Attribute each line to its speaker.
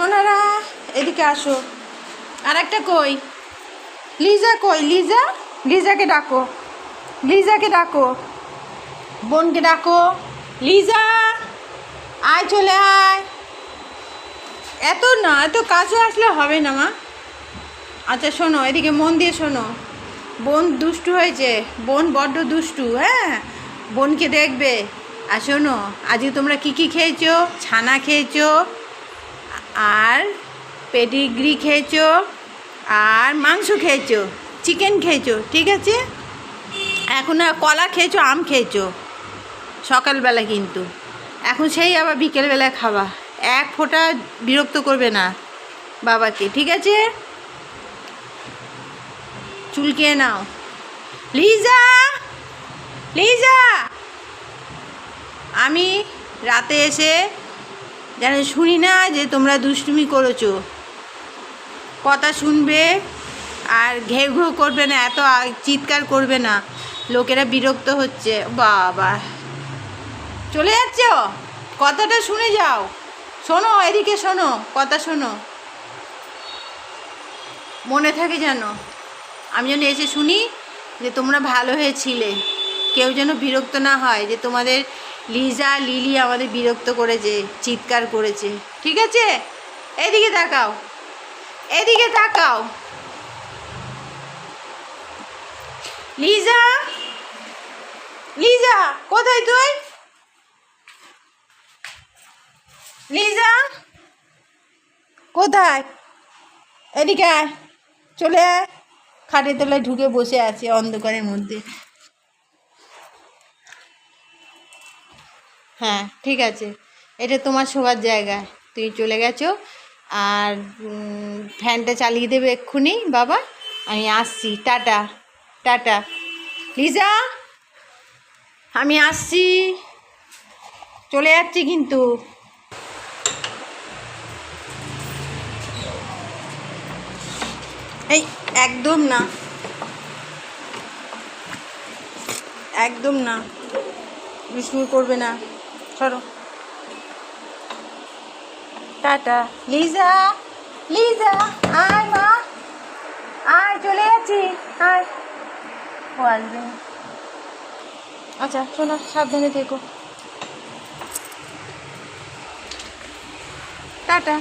Speaker 1: সোনারা, এদিকে আসো। আর একটা কই? লিজা কই? লিজা? লিজাকে ডাকো। লিজাকে ডাকো। বোনকে ডাকো। লিজা! আয়, চলে আয়। এত না, এত কাছে আসলে হবে না, মা। আচ্ছা শোনো, এদিকে মন দিয়ে শোনো। বোন দুষ্টু হয়েছে। বোন বড্ড দুষ্টু হ্যাঁ? বোনকে দেখবে। আর শোনো, আজকে তোমরা কি কি খেয়েছো? ছানা খেয়েছো? আর পেডিগ্রি খেয়েছো, আর মাংস খেয়েছো, চিকেন খেয়েছো, ঠিক আছে? এখন কলা খেয়েছো, আম খেয়েছো, সকালবেলা কিন্তু। এখন সেই আবার বিকেলবেলায় খাওয়া এক ফোঁটা বিরক্ত করবে না বাবাকে, ঠিক আছে? চুলকিয়ে নাও। লিজা! লিজা! আমি রাতে এসে যেন শুনি না যে তোমরা দুষ্টুমি করেছ, কথা শুনবে আর ঘেউ ঘেউ করবে না, এত চিৎকার করবে না। লোকেরা বিরক্ত হচ্ছে। বাবা। চলে যাচ্ছ? কথাটা শুনে যাও। শোনো, এদিকে শোনো, কথা শোনো। মনে থাকে যেন, আমি যেন এসে শুনি যে তোমরা ভালো হয়েছিলে। কেউ যেন বিরক্ত না হয় যে তোমাদের লিজা, লিলি আমাদের বিরক্ত করেছে, চিৎকার করেছে। ঠিক আছে? এদিকে তাকাও। এদিকে তাকাও। লিজা? লিজা, কোথায় তুই? লিজা? কোথায়? এদিকে চলে খাটের তলায় ঢুকে বসে আছে অন্ধকারের মধ্যে। হ্যাঁ ঠিক আছে। এটা তোমার শোবার জায়গা। তুমি চলে গেছো। আর ফ্যানটা চালিয়ে দেবে এক্ষুনি, বাবা। আমি আসছি। টাটা। টাটা। লিজা! আমি আসছি। চলে যাচ্ছি কিন্তু। এই, একদম না। একদম না। দুষ্টুমি করবে না। সরো টাটা। লিজা লিজা, আয় মা। আয়, চলে যাচ্ছি। আয়। ও আসবে। আচ্ছা শোনো, সাবধানে থেকো। টাটা।